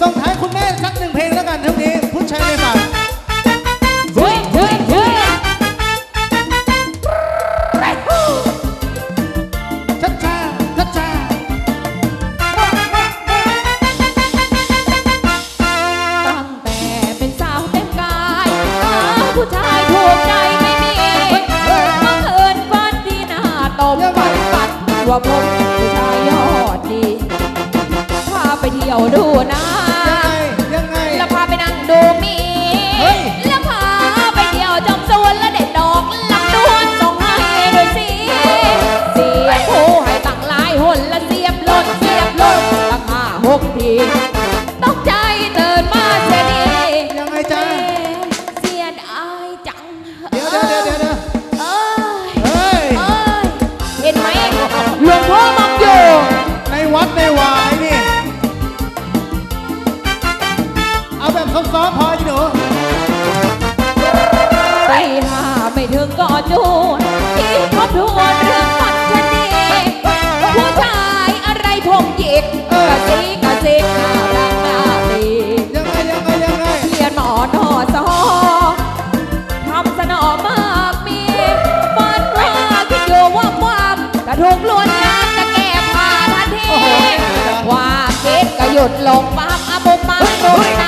ส่งท้ายคุณแม่สักหนึ่งเพลงแล้วกันช่วงนี้ผู้ชายในฝันเฮ้ยเฮ้ยเฮ้ยชัดชาชัดชาตั้งแต่เป็นสาวเต็มกายหาผู้ชายถูกใจไม่มีบังเอิญฝันที่หน้าตบปัดปัดว่าผม ไปเที่ยวดูนะยังไงแล้วพาไปนั่งดูหมีเฮ้ยแล้วพาไปเที่ยวจอมสวนและเด็ดดอกลำดวนส่งให้ด้วยสิเสียผู้ให้ตั้งหลายหนและเสียบหลดเสียบหลดตั้งห้าหกที ก็จูนที่ทบทวนเรื่องฝันชะนีผู้ชายอะไรผมหยิกกะซิกะซิกน่ารักน่าดียังไงยังไงยังไงเรียนหมอนอสอทำสนอมากมีฝันว่าคิดอยู่ว่าความกระถูกลวนลามจะแก้ผ้าทันทีโอ้โหความคิดก็หยุดลงปั๊บอาบุมมาบุม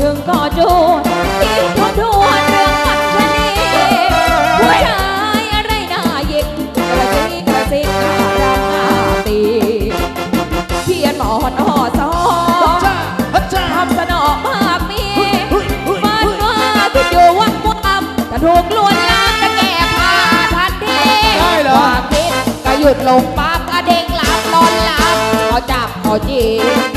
ถึงก็จูนที่ทบทวนเรื่องฝันชะนีผู้ชายอะไรน่าหยิกกระซิกระซิกน่ารักน่าตีเพียนหมอนอสอจ้าฮัจจ้าทำสนอมากมีฝันว่าคิดอยู่ว่าความถ้าถูกลวนลามจะแก้ผ้าทันทีได้เหรอความคิดก็หยุดลงปั๊บอะเด้งหลับนอนหลับเขาจับเขาจีบ